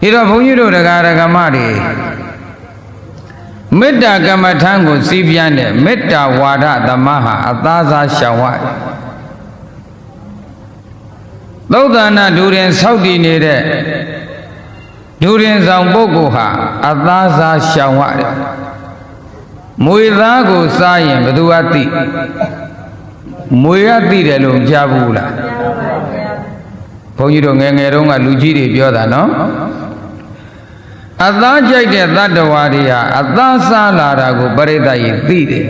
ဒီတော့ဘုန်းကြီးတို့တရားဓမ္မတွေမေတ္တာကမ္မထံကိုစီးပြန်းတဲ့မေတ္တာဝါဒသမဟာအသားစားရှောင်ရတယ်သုဒ္ဓနာဒူရင်ဆောက်တည်နေတဲ့ဒူရင်ဆောင်ပုဂ္ဂိုလ်ဟာအသားစားရှောင်ရတယ်မွေသားကိုစားရင်ဘယ်သူကသိမွေကသိတယ်လို့ကြားဘူးလားဘုန်းကြီးတို့ငယ်ငယ်တုန်းကလူကြီးတွေပြောတာနော် အသားကြိုက်တဲ့တတ္တဝါတွေဟာအသားစားလာတာကိုပရိသတ်ကြီးသိတယ်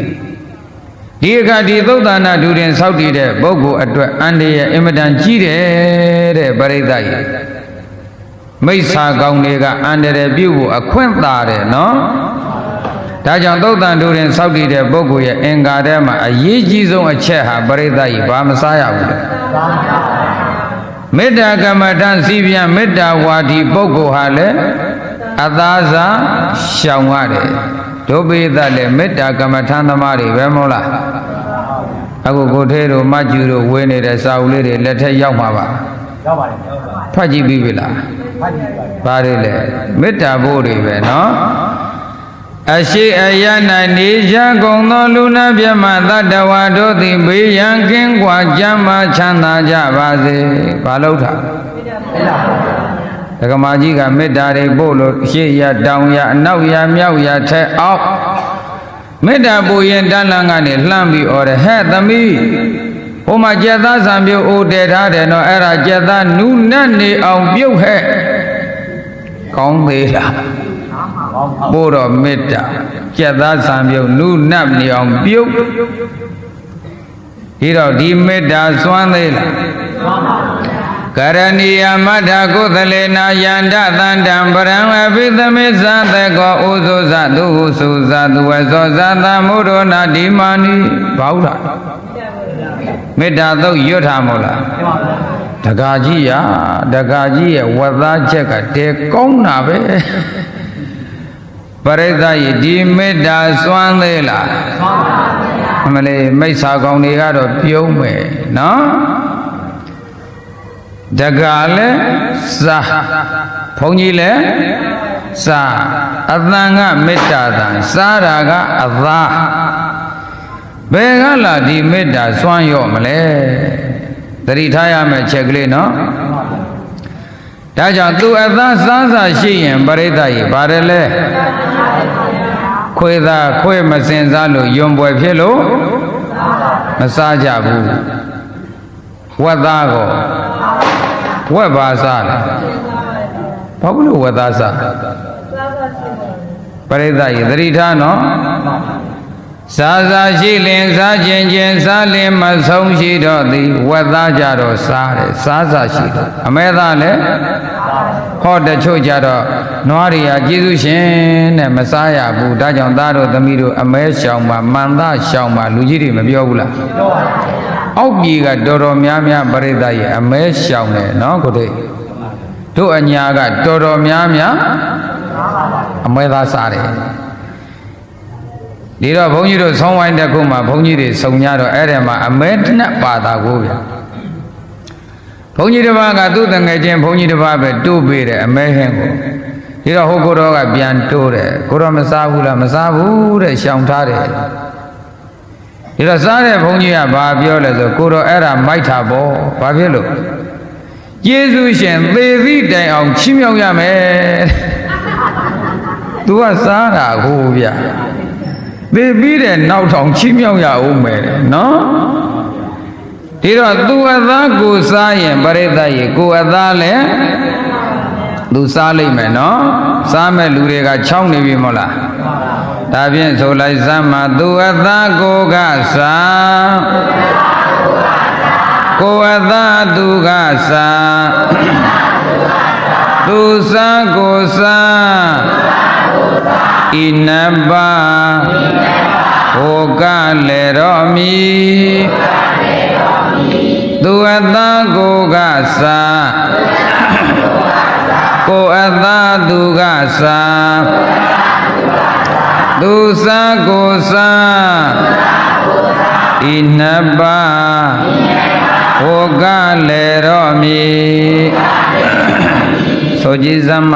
ဒီအခါဒီသုတ်တနာဒူရင်ဆောက်တည်တဲ့ပုဂ္ဂိုလ်အတွက်အန္တရာယ်အင်မတန်ကြီးတယ်တဲ့ပရိသတ်ကြီးမိစ္ဆာကောင်းတွေကအန္တရာယ်ပြုဖို့အခွင့်သာတယ်နော်ဒါကြောင့်သုတ်တန်ဒူရင်ဆောက်တည်တဲ့ပုဂ္ဂိုလ်ရဲ့အင်္ဂါထဲမှာအရေးကြီးဆုံးအချက်ဟာပရိသတ်ကြီးဘာမစားရဘူးလေမေတ္တာကမ္မဋ္ဌာန်းစီပြန်မေတ္တာဝါဒီပုဂ္ဂိုလ်ဟာလည်း အသားစားရှောင်ရတယ်ဒုပိသလည်းမေတ္တာကမ္မဋ္ဌာန်းသမားတွေပဲမဟုတ်လားအခုကိုထဲတို့မကျူတို့ဝေးနေတဲ့စာအုပ်လေးတွေလက်ထက်ရောက်မှာပါရောက်ပါတယ်ရောက်ပါဖတ်ကြည့်ပြီးပြီလားဖတ်ကြည့်ပါဘာတွေလဲမေတ္တာဘိုးတွေပဲနော်အရှိအယနာနေကြကုန်သောလူနာမြတ်မတတ္တဝါတို့သည်ဘေးရန်ကင်းကွာကြမ်းမှချမ်းသာကြပါစေဘာလို့ထားအဲ့ ဒါဒကမာကြီးကမေတ္တာတွေပို့လို့ရှေ့ရတောင်ရအနောက်ရမြောက်ရထက်အောက်မေတ္တာပို့ရင်တန်လန်းကနေလှမ်းပြီးអော်တယ်ဟဲ့သမီးဟိုမှာကြက်သားဆံပြုတ်အိုတည်ထားတယ်နော်အဲ့ဒါကြက်သားနူးနတ်နေအောင်ပြုတ်ဟဲ့ကောင်းသေးလားကောင်းပါပို့တော့မေတ္တာကြက်သားဆံပြုတ်နုနတ်နေအောင်ပြုတ်ဒီတော့ဒီမေတ္တာစွမ်းသေးလားကောင်းပါ ကရဏီယမထကုသလေနာယန္တသန္တံပရံအဘိသမေသသကောဥဇုဇသူဟုစုဇသူဝဇောဇသမုရောနာဒီမာနိဘာဟုတ်လားမေတ္တာသုတ်ရွတ်ထားမို့လားဒီမှာတက္ကာကြီးရတက္ကာကြီးရဲ့ဝတ်သားချက်ကတဲကောင်းတာပဲပရိသတ်ကြီးဒီမေတ္တာစွမ်းသေးလားကောင်းပါအမလေးမိစ္ဆာကောင်တွေကတော့ပြုံးမယ်နော် တက္ကာလည်းစာဘုန်းကြီးလည်းစာအတန်ကမေတ္တာတန်စားတာကအသာဘယ်ကလာဒီမေတ္တာစွမ်းရော့မလဲသတိထားရမယ့်ချက်ကလေးနော်ဒါကြောင့်သူအသားစားစာရှိရင်ပရိသတ်ကြီးပါတယ်လဲခွေသာခွေမစင်စားလို့ယွန်ပွဲဖြစ်လို့မစားကြဘူးဝက်သားကို ဝက်ပါစားတယ်ဘာဖြစ်လို့ဝက်သားစားပရိသတ်ကြီးသတိထားနော်စားစားရှိလင်စားခြင်းချင်းစားလင်မဆုံးရှိတော့သည်ဝက်သားကြတော့စားတယ်စားစားရှိတယ်အမဲသားလည်းဟောတချို့ကြတော့နွားတွေကကျေးဇူးရှင်တဲ့မစားရဘူးဒါကြောင့်သားတို့သမီးတို့အမဲရှောင်ပါမန်သားရှောင်ပါလူကြီးတွေမပြောဘူးလားပြောပါ အောက်ပြည်ကတော်တော်များများပရိသတ်ရဲ့အမဲရှောင်တယ်နော်ကိုတိတ်တို့အညာကတော်တော်များများအမဲသားစားတယ်ဒီတော့ဘုန်းကြီးတို့ဆောင်းဝိုင်းတစ်ခုမှာဘုန်းကြီးတွေစုံကြတော့အဲ့ဒီမှာအမဲနှစ်ပါတာကိုဗျာဘုန်းကြီးတစ်ပါးကသူ့တငယ်ချင်းဘုန်းကြီးတစ်ပါးပဲတိုးပေးတယ်အမဲဟင်းကိုဒီတော့ဟိုကိုတော်ကပြန်တိုးတယ်ကိုတော်မစားဘူးလားမစားဘူးတဲ့ရှောင်ထားတယ် ဒီတော့စားတဲ့ဘုန်းကြီးကဘာပြောလဲဆိုကိုတော်အဲ့ဒါမိုက်တာပေါ့ဘာဖြစ်လို့ယေရှုရှင်သေသည့်တိုင်အောင်ချီးမြှောက်ရမယ် तू ကစားတာကိုဗျာသေပြီးတဲ့နောက်ထောင်ချီးမြှောက်ရအောင်မယ်တဲ့နော်ဒီတော့ तू အသားကိုစားရင်ပရိသတ်ရေကိုအသားလည်းသူစားလိမ့်မယ်နော်စားမဲ့လူတွေကချောင်းနေပြီမဟုတ်လား ဒါဖြင့်ဆိုလိုက်စမ်းမှာသူအသားကိုကစားကိုအသားသူကစားသူစားကိုစားဣနဘဟောကလေရောမီသူအသားကိုကစားကိုအသားသူကစား သူစားကိုစားဣနဘဟောကလေရောမီဆိုကြည်စမ်းမ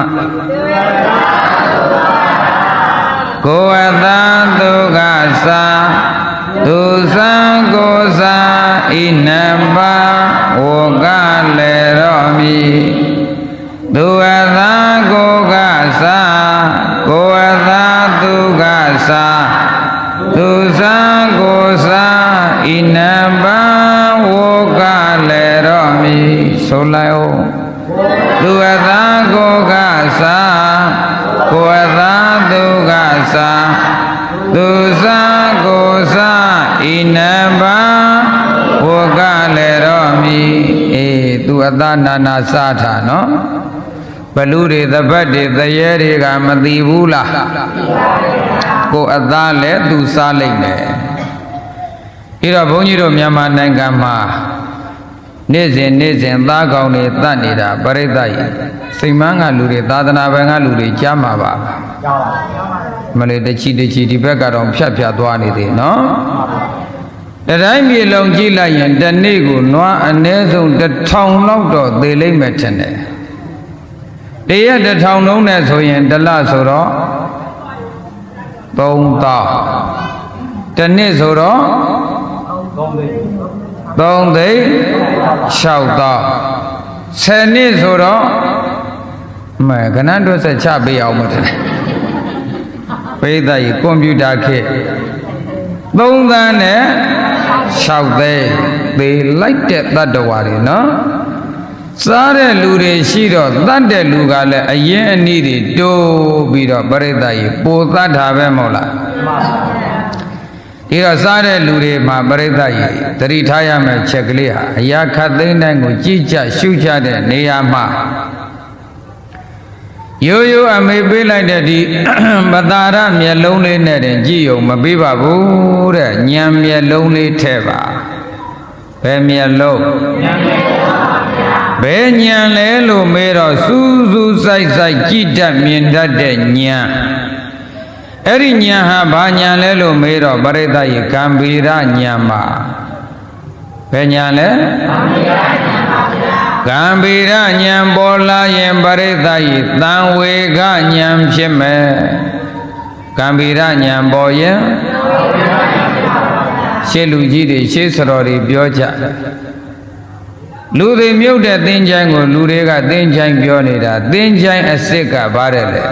ကိုယ်အသာဒုက္ခသာသူသံကိုယ်စာဣနပါဝ သာကိုအသာသူကသာသူသာကိုသာဣနဘာဝကလည်းတော့မီအေးသူအသာနာနာစားတာနော်ဘလူတွေသပတ်တွေသရဲတွေကမသိဘူးလားကိုအသာလည်းသူစားလိုက်မယ်ပြီးတော့ဘုန်းကြီးတို့မြန်မာနိုင်ငံမှာ နေ့စဉ်နေ့စဉ်သားကောင်းတွေတတ်နေတာပရိသတ်ကြီးစိတ်မန်းကလူတွေသာသနာဘင်ကလူတွေကြားမှာပါကြောင်းပါမလေးတချီတချီဒီဘက်ကတော့ဖြတ်ဖြတ်သွားနေသေးနော်တတိုင်းမြေလုံးကြည့်လိုက်ရင်တစ်နေ့ကိုနွားအ ਨੇ ဆုံးတစ်ထောင်လောက်တော့သေလိမ့်မယ်ထင်တယ်တရက်တစ်ထောင်လုံးနဲ့ဆိုရင်တစ်လဆိုတော့3000တစ်နှစ်ဆိုတော့သုံးသိ 3သိန်း6သော10နှစ်ဆိုတော့မဲခဏတွက်ဆက်ချပေးအောင်မထင်ပိဋကကြီးကွန်ပျူတာခေတ်3သန်းနဲ့6သိန်းသေလိုက်တဲ့တတ္တဝါတွေနော်စားတဲ့လူတွေရှိတော့တတ်တဲ့လူကလည်းအရင်အနည်းတွေတိုးပြီးတော့ပရိသတ်ကြီးပိုတတ်တာပဲမဟုတ်လား ဒီတော့စားတဲ့လူတွေမှာပရိသတ်ကြီးသတိထားရမယ့်ချက်ကလေးဟာအရာခတ်သိမ်းတိုင်းကိုကြည်ကြရှုကြတဲ့နေရာမှာရိုးရိုးအမေပေးလိုက်တဲ့ဒီပတာရမျက်လုံးလေးနဲ့တင်ကြည့်ုံမပေးပါဘူးတဲ့ညံမျက်လုံးလေးထဲပါဘယ်မျက်လုံးဘယ်ညံလဲလို့မေးတော့စူးစူးဆိုင်ဆိုင်ကြည်တတ်မြင်တတ်တဲ့ညံ အဲ့ဒီညာဟာဘာညာလဲလို့မေးတော့ပရိသတ်ရေကံဗီရညာမှာဘယ်ညာလဲကံဗီရညာပေါ်လာရင်ပရိသတ်ရေတံဝေကညာဖြစ်မယ်ကံဗီရညာပေါ်ရင်ရှေးလူကြီးတွေရှေးစတော်တွေပြောကြ လူတွေမြုပ်တဲ့သင်္ချိုင်းကိုလူတွေကသင်္ချိုင်းပြောနေတာသင်္ချိုင်းအစ်စ်ကဘာတဲ့လဲ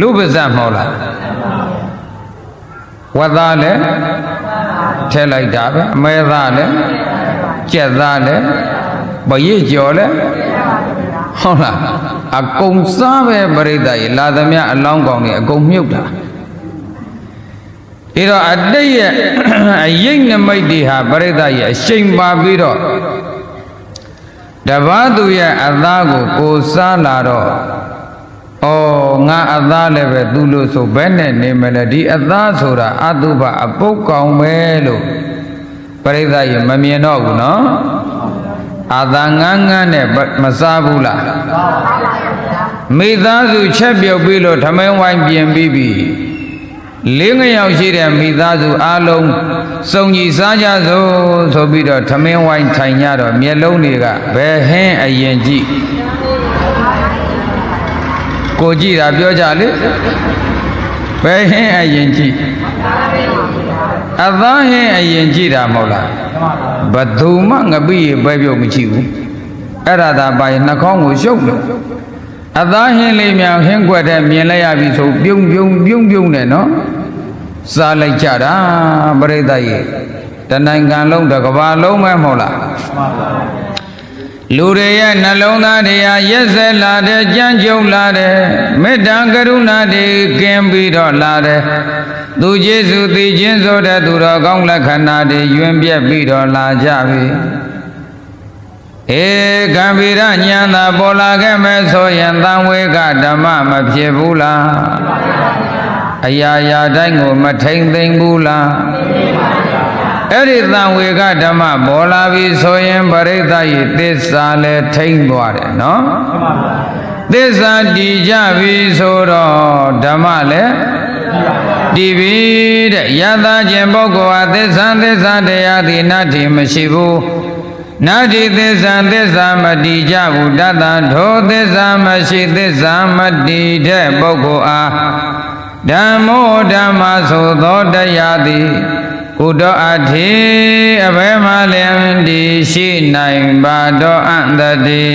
လူပါဇတ်မဟုတ်လားဝတ်သားလည်းထဲလိုက်တာပဲအမဲသားလည်းကြက်သားလည်းပရစ်ကြော်လည်းဟုတ်လားအကုန်စားပဲပရိသတ်ရေလာသမျှအလောင်းကောင်တွေအကုန်မြုပ်တာ ဒါတော့အတိတ်ရဲ့အယိတ်နမိတ်တွေဟာပရိသတ်ရေအရှိန်ပါပြီးတော့တပားသူရဲ့အသားကိုကိုစားလာတော့ဩငါအသားလည်းပဲသူလို့ဆိုဘယ်နဲ့နေမလဲဒီအသားဆိုတာအတုပအပုတ်ကောင်ပဲလို့ပရိသတ်ရေမမြင်တော့ဘူးနော်အသာငန်းငန်းနဲ့မစားဘူးလားမိသားစုချက်ပြုတ်ပြီးလို့ထမင်းဝိုင်းပြင်ပြီးပြီ လေးငယောက်ရှိတဲ့မိသားစုအားလုံးစုံကြီးစားကြစို့ဆိုပြီးတော့ထမင်းဝိုင်းထိုင်ကြတော့မျက်လုံးတွေကဘယ်ဟင်းအရင်ကြည့်ကိုကြည့်တာပြောကြလေဘယ်ဟင်းအရင်ကြည့်အသားဟင်းအရင်ကြည့်တာမဟုတ်လားဘသူမှငပိရေပဲပြုတ်မကြည့်ဘူးအဲ့ဒါသာပါရင်နှာခေါင်းကိုရှုပ်တယ် အသားဟင်းလေးများဟင်းကွက်တဲ့မြင်လိုက်ရပြီဆိုပြုံပြုံပြုံပြုံနဲ့နော်စားလိုက်ကြတာပရိသတ်ရေတနိုင်ငံလုံးတစ်ကမ္ဘာလုံးပဲမဟုတ်လားလူတွေရဲ့နှလုံးသားတရားရက်စက်လာတဲ့ကြမ်းကြုတ်လာတဲ့မေတ္တာကရုဏာတွေကင်းပြီးတော့လာတဲ့သူကျေးဇူးသိခြင်းဆိုတဲ့သူတော်ကောင်းလက္ခဏာတွေယွင်ပြက်ပြီးတော့လာကြပြီ ဧကံဗီရညာသာပေါ်လာခဲ့မဲ့ဆိုရင်သံဝေကဓမ္မမဖြစ်ဘူးလားအရာရာတိုင်းကိုမထိမ့်သိမ့်ဘူးလားအဲ့ဒီသံဝေကဓမ္မပေါ်လာပြီဆိုရင်ပရိသတ်ဤသစ္စာလည်းထိမ့်သွားတယ်နော်သစ္စာတည်ကြပြီဆိုတော့ဓမ္မလည်းတည်ပြီတဲ့ယသခြင်းပုဂ္ဂိုလ်ဟာသစ္စာသစ္စာတရားသည်နတ္ထိမရှိဘူး နာတိသစ္စာသစ္စာမတိကြဘူးတတထိုသစ္စာမရှိသစ္စာမတိတဲ့ပုဂ္ဂိုလ်အားဓမ္မောဓမ္မဆိုသောတရားသည်ကုတောအထေအဘယ်မှလည်းဒီရှိနိုင်ပါတော့အံ့တတိ